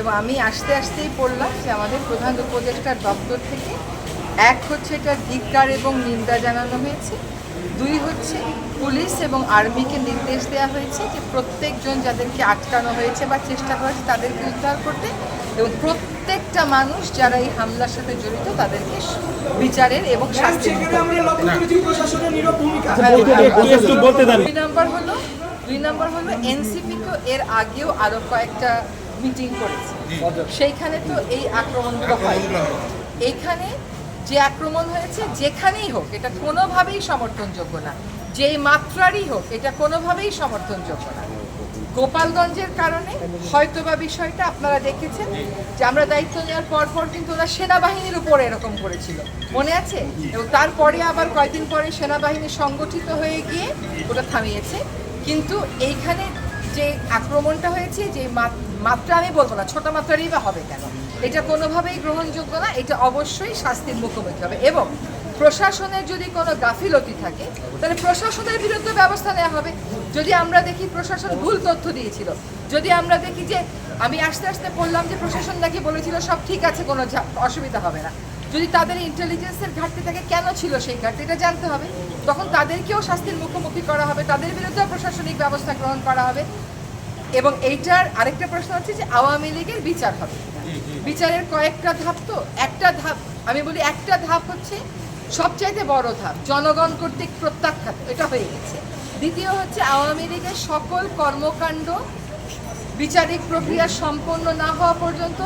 এবং আমি আসতে আসতেই পড়লাম যে আমাদের প্রধান উপদেষ্টার দপ্তর থেকে এক হচ্ছে এটা ধিক্কার এবং নিন্দা জানানো হয়েছে দুই হচ্ছে পুলিশ এবং আর্মিকে নির্দেশ দেওয়া হয়েছে যে প্রত্যেকজন যাদেরকে আটকানো হয়েছে বা চেষ্টা করা হয়েছে তাদেরকে উদ্ধার করতে এবং প্রত্যেকটা মানুষ যারা এই হামলার সাথে জড়িত তাদেরকে বিচারের এবং শাস্তির সেখানে আমরা লক্ষ্য করেছি। প্রশাসনের নীরব ভূমিকা। একটু একটু বলতে দেন দুই নম্বর হলো দুই নাম্বার হলো এনসিপি তো এর আগেও আরও কয়েকটা মিটিং করেছে। সেইখানে তো এই আক্রমণগুলো হয়। এইখানে যে আক্রমণ হয়েছে যেখানেই হোক এটা কোনোভাবেই সমর্থনযোগ্য না। যেই মাত্রারই হোক এটা কোনোভাবেই সমর্থনযোগ্য না। গোপালগঞ্জের কারণে হয়তোবা বিষয়টা আপনারা দেখেছেন যে আমরা দায়িত্ব নেওয়ার পর পর কিন্তু ওরা সেনাবাহিনীর উপরে এরকম করেছিল। মনে আছে? এবং তারপরে আবার কয়েকদিন পরে সেনাবাহিনী সংগঠিত হয়ে গিয়ে ওটা থামিয়েছে। কিন্তু এইখানে যে আক্রমণটা হয়েছে যে মাত্রা আমি বলব না, ছোট মাত্রারই বা হবে কেন? এটা কোনোভাবেই গ্রহণযোগ্য না, এটা অবশ্যই শাস্তির মুখোমুখি হবে। এবং প্রশাসনের যদি কোনো গাফিলতি থাকে, তাহলে প্রশাসনের বিরুদ্ধে ব্যবস্থা নেওয়া হবে। যদি আমরা দেখি প্রশাসন ভুল তথ্য দিয়েছিল, যদি আমরা দেখি যে, আমি আস্তে আস্তে বললাম যে প্রশাসন নাকি বলেছিল সব ঠিক আছে, কোনো অসুবিধা হবে না। যদি তাদের ইন্টেলিজেন্সের ঘাটতি থাকে, কেন ছিল সেই ঘাটতি, এটা জানতে হবে। তখন তাদেরকেও শাস্তির মুখোমুখি করা হবে, তাদের বিরুদ্ধে প্রশাসনিক ব্যবস্থা গ্রহণ করা হবে। এবং এইটার আরেকটা প্রশ্ন হচ্ছে যে আওয়ামী লীগের বিচার হবে বিচারের কয়েকটা ধাপ তো একটা ধাপ আমি বলি একটা ধাপ হচ্ছে সবচাইতে বড় ধাপ জনগণ কর্তৃক প্রত্যাখ্যাত এটা হয়ে গেছে। দ্বিতীয় হচ্ছে আওয়ামী লীগের সকল কর্মকাণ্ড বিচারিক প্রক্রিয়া সম্পন্ন না হওয়া পর্যন্ত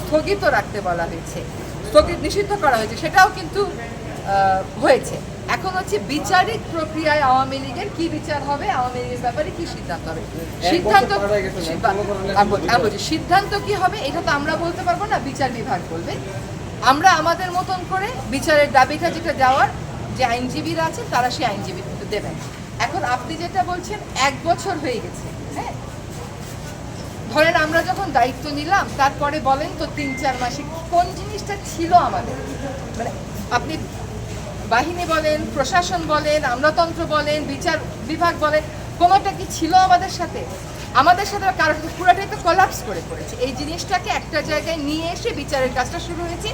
স্থগিত রাখতে বলা হয়েছে স্থগিত নিষিদ্ধ করা হয়েছে সেটাও কিন্তু হয়েছে। এখন হচ্ছে বিচারিক প্রক্রিয়ায় আওয়ামী লীগের কি বিচার হবে আওয়ামী লীগের ব্যাপারে কি সিদ্ধান্ত হবে? সিদ্ধান্ত বলছি, সিদ্ধান্ত কি হবে এটা তো আমরা বলতে পারব না বিচার বিভাগ বলবে। আমরা আমাদের মতন করে বিচারের দাবিটা যেটা দেওয়ার যে আইনজীবীরা আছেন তারা সেই আইনজীবী দেবেন। এখন আপনি যেটা বলছেন এক বছর হয়ে গেছে হ্যাঁ? ধরেন আমরা যখন দায়িত্ব নিলাম তারপরে বলেন তো তিন চার মাসে কোন জিনিসটা ছিল আমাদের? মানে আপনি বাহিনী বলেন, প্রশাসন বলেন, আমলাতন্ত্র বলেন, বিচার বিভাগ বলেন, কোনোটা কি ছিল আমাদের সাথে? আমাদের সাথে কারোর পুরোটাই তো কলাপস করে পড়েছে। এই জিনিসটাকে একটা জায়গায় নিয়ে এসে বিচারের কাজটা শুরু হয়েছে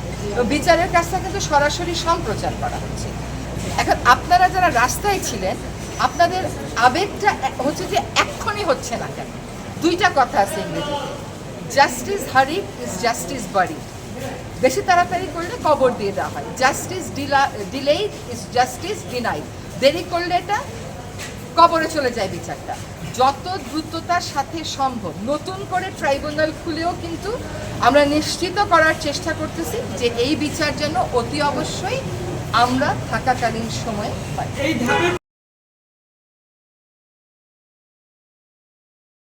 বিচারের কাজটা কিন্তু সরাসরি সম্প্রচার করা হচ্ছে। এখন আপনারা যারা রাস্তায় ছিলেন, আপনাদের আবেগটা হচ্ছে যে এক্ষুনি হচ্ছে না কেন? দুইটা কথা আছে ইংরেজিতে। জাস্টিস হারি ইজ জাস্টিস বাড়ি বেশি তাড়াতাড়ি করলে কবর দিয়ে দেওয়া হয়। Justice delayed is justice denied দেরি করলে এটা কবরে চলে যায় বিচারটা। যত দ্রুততার সাথে সম্ভব, নতুন করে ট্রাইব্যুনাল খুলেও কিন্তু আমরা নিশ্চিত করার চেষ্টা করতেছি যে এই বিচার যেন অতি অবশ্যই আমরা থাকাকালীন সময়ে পাই।